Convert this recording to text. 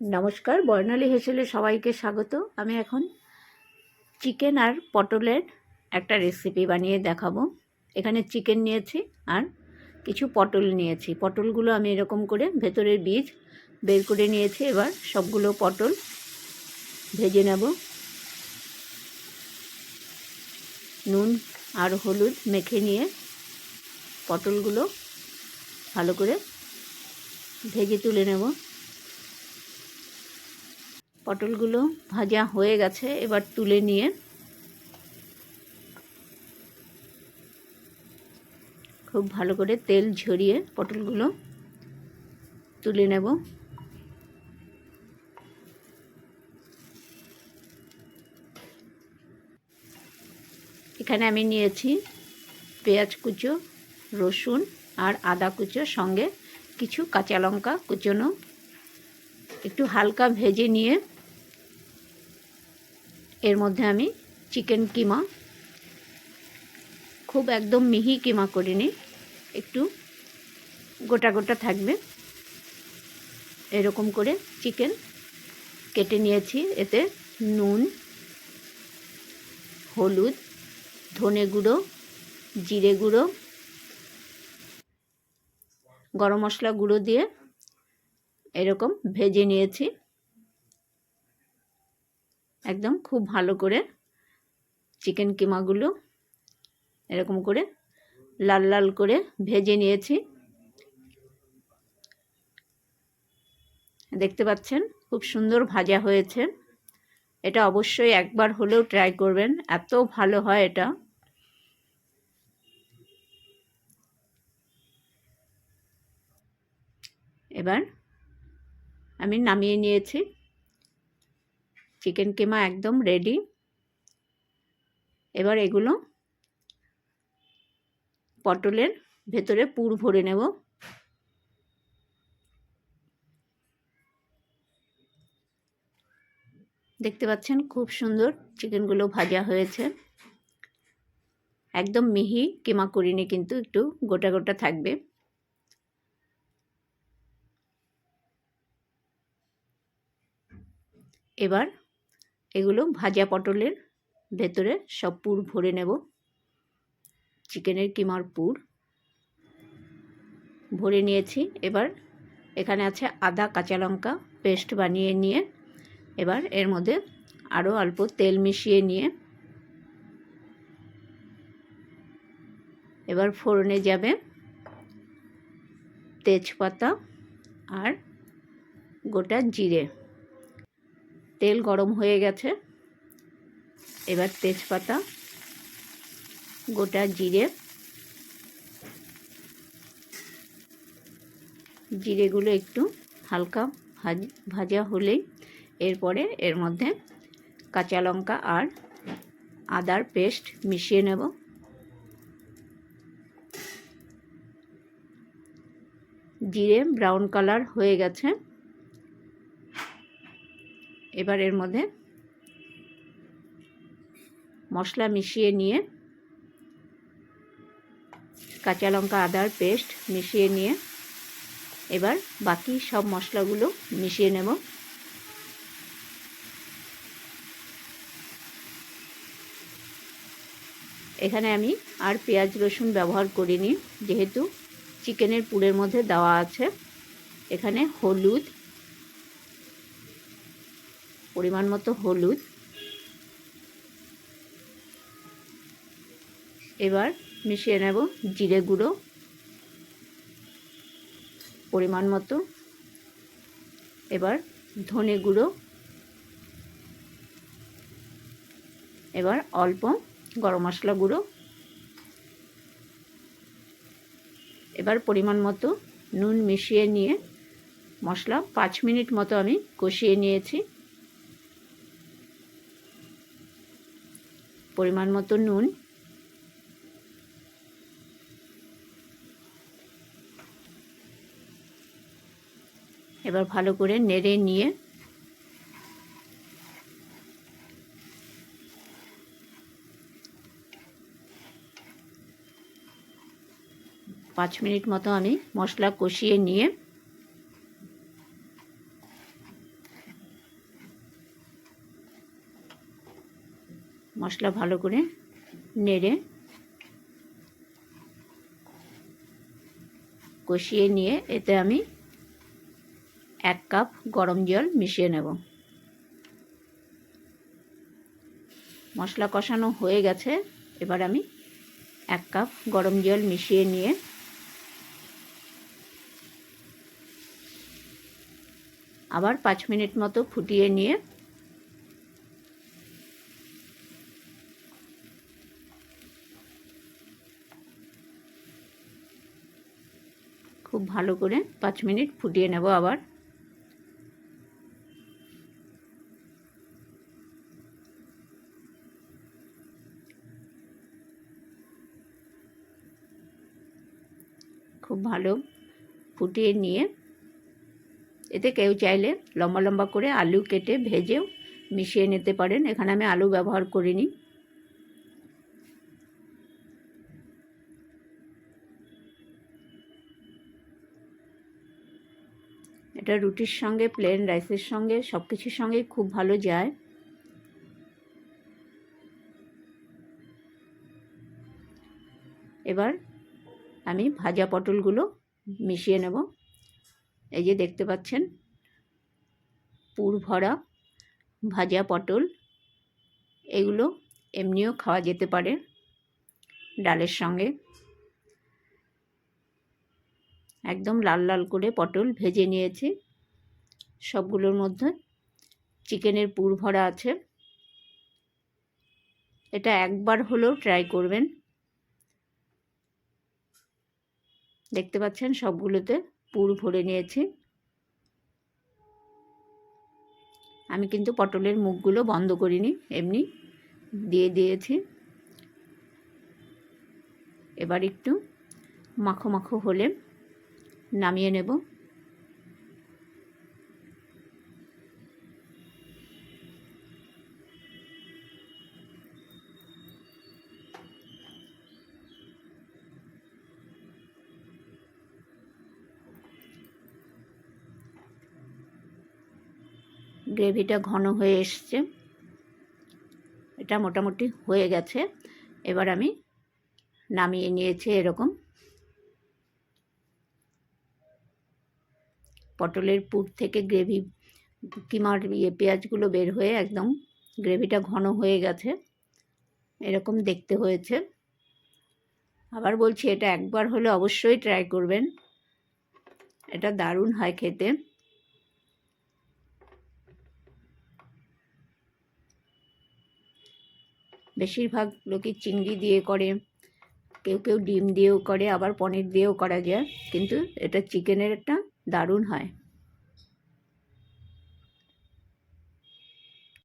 নমস্কার, বর্ণালী হেসেলে সবাইকে স্বাগত। আমি এখন চিকেন আর পটলের একটা রেসিপি বানিয়ে দেখাবো। এখানে চিকেন নিয়েছি আর কিছু পটল নিয়েছি। পটলগুলো আমি এরকম করে ভেতরের বীজ বের করে নিয়েছি। এবার সবগুলো পটল ভেজে নেব। নুন আর হলুদ মেখে নিয়ে পটলগুলো ভালো করে ভেজে তুলে নেব। পটলগুলো ভাজা হয়ে গেছে, এবার তুলে নিয়ে। খুব ভালো করে তেল ঝরিয়ে পটলগুলো তুলে নেব। এখানে আমি নিয়েছি পেঁয়াজ কুচো, রসুন আর আদা কুচো সঙ্গে কিছু কাঁচা লঙ্কা কুচোনো। একটু হালকা ভেজে নিয়ে এর মধ্যে আমি চিকেন কিমা, খুব একদম মিহি কিমা করিনি, একটু গোটা গোটা থাকবে। এরকম করে চিকেন কেটে নিয়েছি, এতে নুন, হলুদ, ধনে গুঁড়ো, জিরে গুঁড়ো, গরম মশলা গুঁড়ো দিয়ে এরকম ভেজে নিয়েছি। একদম খুব ভালো করে চিকেন কিমাগুলো এরকম করে লাল লাল করে ভেজে নিয়েছি। দেখতে পাচ্ছেন খুব সুন্দর ভাজা হয়েছে। এটা অবশ্যই একবার হলেও ট্রাই করবেন, এত ভালো হয় এটা। এবার আমি নামিয়ে নিয়েছি। চিকেন কিমা একদম রেডি এবার এগুলো পটলের ভেতরে পুর ভরে নেব দেখতে পাচ্ছেন খুব সুন্দর চিকেনগুলো ভাজা হয়েছে একদম মিহি কিমা করিনি কিন্তু একটু গোটা গোটা থাকবে এবার এগুলো ভাজা পটলের ভেতরে সব পুর ভরে নেব। চিকেনের কিমার পুর ভরে নিয়েছি। এবার এখানে আছে আদা, কাঁচা লঙ্কা পেস্ট বানিয়ে নিয়ে এবার এর মধ্যে আরও অল্প তেল মিশিয়ে নিয়ে এবার ফোড়নে যাবে তেজপাতা আর গোটা জিরে। তেল গরম হয়ে গেছে। এবার তেজপাতা, গোটা জিরে। জিরেগুলো একটু হালকা ভাজ, ভাজা হলেই এরপরে এর মধ্যে কাঁচা লঙ্কা আর আদার পেস্ট মিশিয়ে নেব। জিরে ব্রাউন কালার হয়ে গেছে। এবার এর মধ্যে মশলা মিশিয়ে নিয়ে, কাঁচা লঙ্কা, আদার পেস্ট মিশিয়ে নিয়ে এবার বাকি সব মশলাগুলো মিশিয়ে নেব। এখানে আমি আর পেঁয়াজ রসুন ব্যবহার করিনি, যেহেতু চিকেনের পুরের মধ্যে দেওয়া আছে। এখানে হলুদ পরিমাণ মতো হলুদ। এবার মিশিয়ে নেব জিরে গুঁড়ো পরিমাণ মতো। এবার ধনে গুঁড়ো। এবার অল্প গরম মশলা গুঁড়ো। এবার পরিমাণ মতো নুন মিশিয়ে নিয়ে মশলা পাঁচ মিনিট মতো আমি কষিয়ে নিয়েছি। পরিমাণ মতো নুন। এবার ভালো করে নেড়ে নিয়ে পাঁচ মিনিট মতো আমি মশলা কষিয়ে নিয়ে মশলা ভালো করে নেড়ে কষিয়ে নিয়ে এতে আমি এক কাপ গরম জল মিশিয়ে নেব। মশলা কষানো হয়ে গেছে। এবার আমি এক কাপ গরম জল মিশিয়ে নিয়ে আবার পাঁচ মিনিট মতো ফুটিয়ে নিয়ে খুব ভালো করে পাঁচ মিনিট ফুটিয়ে নেব আবার। খুব ভালো ফুটিয়ে নিয়ে এতে কেউ চাইলে লম্বা লম্বা করে আলু কেটে ভেজেও মিশিয়ে নিতে পারেন। এখানে আমি আলু ব্যবহার করিনি। এটা রুটির সঙ্গে প্লেন রাইসের সঙ্গে সব কিছুর সঙ্গেই খুব ভালো যায়। এবার আমি ভাজা পটলগুলো মিশিয়ে নেব। এই যে দেখতে পাচ্ছেন, পুর ভরা ভাজা পটল, এগুলো এমনিও খাওয়া যেতে পারে ডালের সঙ্গে। একদম লাল লাল করে পটল ভেজে নিয়েছি। সবগুলোর মধ্যে চিকেনের পুর ভরা আছে। এটা একবার হলেও ট্রাই করবেন। দেখতে পাচ্ছেন সবগুলোতে পুর ভরে নিয়েছি। আমি কিন্তু পটলের মুখগুলো বন্ধ করিনি, এমনি দিয়ে দিয়েছি। এবার একটু মাখো মাখো হলে নামিয়ে নেব। গ্রেভিটা ঘন হয়ে এসছে। এটা মোটামুটি হয়ে গেছে। এবার আমি নামিয়ে নিয়েছি এরকম। পটলের পুর থেকে গ্রেভি, কিমার ইয়ে পেঁয়াজগুলো বের হয়ে একদম গ্রেভিটা ঘন হয়ে গেছে। এরকম দেখতে হয়েছে। আবার বলছি, এটা একবার হলে অবশ্যই ট্রাই করবেন। এটা দারুণ হয় খেতে। বেশিরভাগ লোকই চিংড়ি দিয়ে করে, কেউ কেউ ডিম দিয়েও করে, আবার পনির দিয়েও করা যায়। কিন্তু এটা চিকেনের একটা দারুণ হয়।